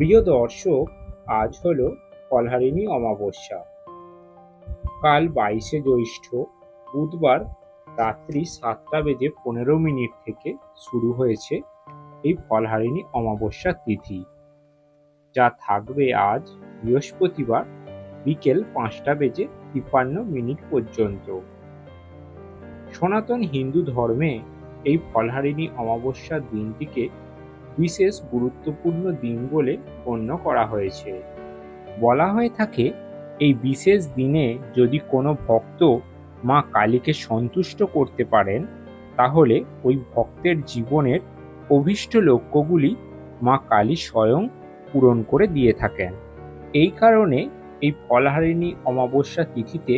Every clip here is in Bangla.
প্রিয় দর্শক, আজ হলো ফলহারিণী অমাবস্যা। কাল বাইশে জ্যৈষ্ঠ বুধবার রাত্রি সাতটা বেজে পনেরো মিনিট থেকে শুরু হয়েছে এই ফলহারিণী অমাবস্যা তিথি, যা থাকবে আজ বৃহস্পতিবার বিকেল পাঁচটা বেজে তিপ্পান্ন মিনিট পর্যন্ত। সনাতন হিন্দু ধর্মে এই ফলহারিণী অমাবস্যার দিনটিকে বিশেষ গুরুত্বপূর্ণ দিন বলে গণ্য করা হয়েছে। বলা হয়ে থাকে, এই বিশেষ দিনে যদি কোনো ভক্ত মা কালীকে সন্তুষ্ট করতে পারেন, তাহলে ওই ভক্তের জীবনের অভীষ্ট লক্ষ্যগুলি মা কালী স্বয়ং পূরণ করে দিয়ে থাকেন। এই কারণে এই ফলহারিণী অমাবস্যা তিথিতে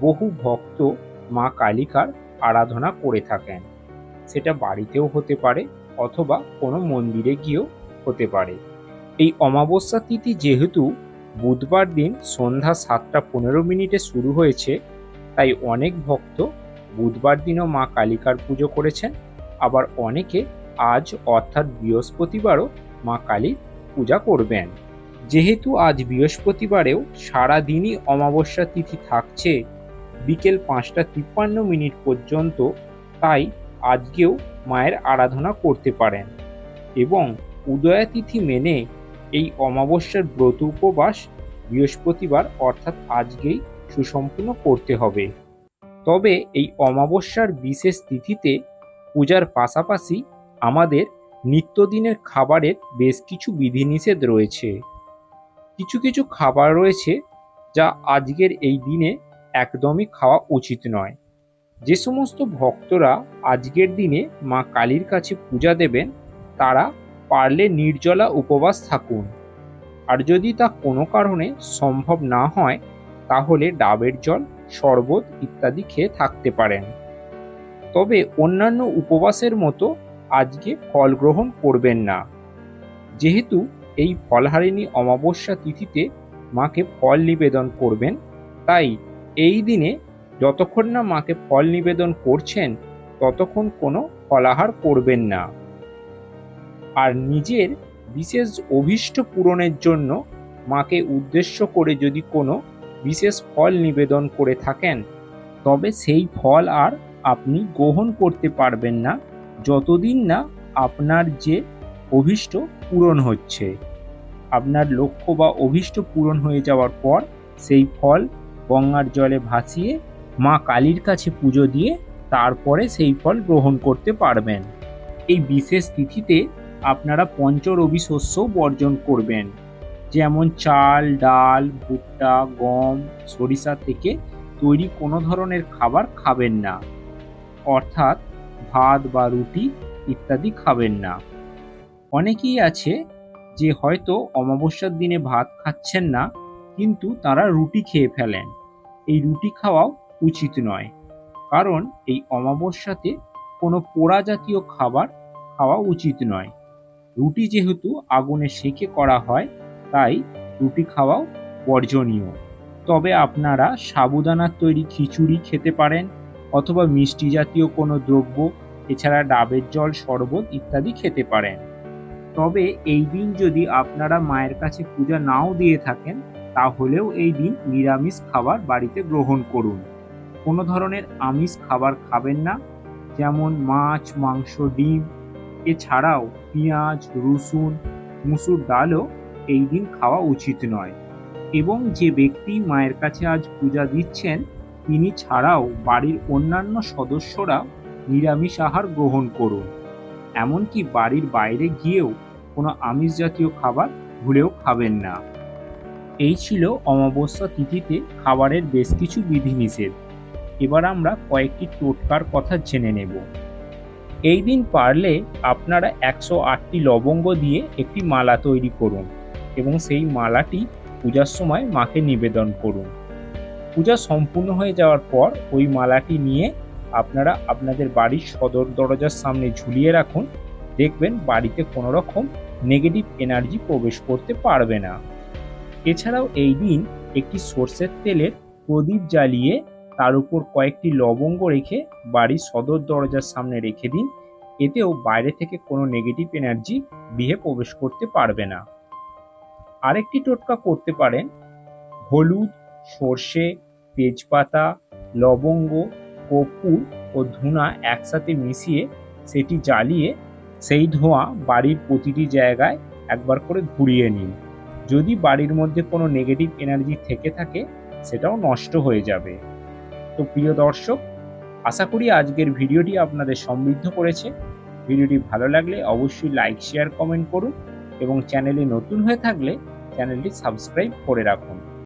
বহু ভক্ত মা কালিকার আরাধনা করে থাকেন। সেটা বাড়িতেও হতে পারে অথবা কোনো মন্দিরে গিয়েও হতে পারে। এই অমাবস্যা তিথি যেহেতু বুধবার দিন সন্ধ্যা সাতটা পনেরো মিনিটে শুরু হয়েছে, তাই অনেক ভক্ত বুধবার দিনও মা কালিকার পুজো করেছেন। আবার অনেকে আজ অর্থাৎ বৃহস্পতিবারও মা কালীর পূজা করবেন। যেহেতু আজ বৃহস্পতিবারেও সারাদিনই অমাবস্যা তিথি থাকছে, বিকেল পাঁচটা তিপ্পান্ন মিনিট পর্যন্ত, তাই আজকেও মায়ের আরাধনা করতে পারেন এবং উদয়া তিথি মেনে এই অমাবস্যার ব্রত উপবাস বৃহস্পতিবার অর্থাৎ আজকেই সুসম্পূর্ণ করতে হবে। তবে এই অমাবস্যার বিশেষ তিথিতে পূজার পাশাপাশি আমাদের নিত্যদিনের খাবারের বেশ কিছু বিধিনিষেধ রয়েছে। কিছু কিছু খাবার রয়েছে যা আজকের এই দিনে একদমই খাওয়া উচিত নয়। যে সমস্ত ভক্তরা আজকের দিনে মা কালীর কাছে পূজা দেবেন, তারা পারলে নির্জলা উপবাস থাকুন। আর যদি তা কোনো কারণে সম্ভব না হয়, তাহলে ডাবের জল, শরবত ইত্যাদি খেয়ে থাকতে পারেন। তবে অন্যান্য উপবাসের মতো আজকে ফল গ্রহণ করবেন না। যেহেতু এই ফলহারিণী অমাবস্যা তিথিতে মাকে ফল নিবেদন করবেন, তাই এই দিনে যতক্ষণ না মাকে ফল নিবেদন করছেন, ততক্ষণ কোনো ফলাহার করবেন না। আর নিজের বিশেষ অভীষ্ট পূরণের জন্য মাকে উদ্দেশ্য করে যদি কোনো বিশেষ ফল নিবেদন করে থাকেন, তবে সেই ফল আর আপনি গ্রহণ করতে পারবেন না যতদিন না আপনার যে অভীষ্ট পূরণ হচ্ছে। আপনার লক্ষ্য বা অভীষ্ট পূরণ হয়ে যাওয়ার পর সেই ফল গঙ্গার জলে ভাসিয়ে মা কালীর কাছে পুজো দিয়ে তারপরে সেই ফল গ্রহণ করতে পারবেন। এই বিশেষ তিথিতে আপনারা পঞ্চরবি শস্য বর্জন করবেন। যেমন চাল, ডাল, ভুট্টা, গম, সরিষা থেকে তৈরি কোনো ধরনের খাবার খাবেন না। অর্থাৎ ভাত বা রুটি ইত্যাদি খাবেন না। অনেকেই আছে যে হয়তো অমাবস্যার দিনে ভাত খাচ্ছেন না, কিন্তু তারা রুটি খেয়ে ফেলেন। এই রুটি খাওয়াও উচিত নয়। কারণ এই অমাবস্যাতে কোনো পোড়া জাতীয় খাবার খাওয়া উচিত নয়। রুটি যেহেতু আগুনে সেকে করা হয়, তাই রুটি খাওয়াও বর্জনীয়। তবে আপনারা সাবুদানার তৈরি খিচুড়ি খেতে পারেন অথবা মিষ্টি জাতীয় কোনো দ্রব্য, এছাড়া ডাবের জল, শরবত ইত্যাদি খেতে পারেন। তবে এই দিন যদি আপনারা মায়ের কাছে পূজা নাও দিয়ে থাকেন, তাহলেও এই দিন নিরামিষ খাবার বাড়িতে গ্রহণ করুন। কোনো ধরনের আমিষ খাবার খাবেন না, যেমন মাছ, মাংস, ডিম। এছাড়াও পেঁয়াজ, রসুন, মুসুর ডালও এই দিন খাওয়া উচিত নয়। এবং যে ব্যক্তি মায়ের কাছে আজ পূজা দিচ্ছেন, তিনি ছাড়াও বাড়ির অন্যান্য সদস্যরা নিরামিষ আহার গ্রহণ করুন। এমনকি বাড়ির বাইরে গিয়েও কোনো আমিষ জাতীয় খাবার ভুলেও খাবেন না। এই ছিল অমাবস্যা তিথিতে খাবারের বেশ কিছু বিধিনিষেধ। এবার আমরা কয়েকটি টোটকার কথা জেনে নেব। এই দিন পারলে আপনারা একশো আটটি লবঙ্গ দিয়ে একটি মালা তৈরি করুন এবং সেই মালাটি পূজার সময় মাকে নিবেদন করুন। পূজা সম্পূর্ণ হয়ে যাওয়ার পর ওই মালাটি নিয়ে আপনারা আপনাদের বাড়ির সদর দরজার সামনে ঝুলিয়ে রাখুন। দেখবেন বাড়িতে কোনো রকম নেগেটিভ এনার্জি প্রবেশ করতে পারবে না। এছাড়াও এই দিন একটি সর্ষের তেলের প্রদীপ জ্বালিয়ে তার উপর কয়েকটি লবঙ্গ রেখে বাড়ির সদর দরজার সামনে রেখে দিন। এতেও বাইরে থেকে কোনো নেগেটিভ এনার্জি গৃহে প্রবেশ করতে পারবে না। আরেকটি টোটকা করতে পারেন। হলুদ, সর্ষে, তেজপাতা, লবঙ্গ, কর্পূর ও ধুনা একসাথে মিশিয়ে সেটি জ্বালিয়ে সেই ধোঁয়া বাড়ির প্রতিটি জায়গায় একবার করে ঘুরিয়ে নিন। যদি বাড়ির মধ্যে কোনো নেগেটিভ এনার্জি থেকে থাকে, সেটাও নষ্ট হয়ে যাবে। তো প্রিয় দর্শক, আশা করি আজকের ভিডিওটি আপনাদের সমৃদ্ধ করেছে। ভিডিওটি ভালো লাগলে অবশ্যই লাইক শেয়ার কমেন্ট করুন এবং চ্যানেলে নতুন হয়ে থাকলে চ্যানেলটি সাবস্ক্রাইব করে রাখুন।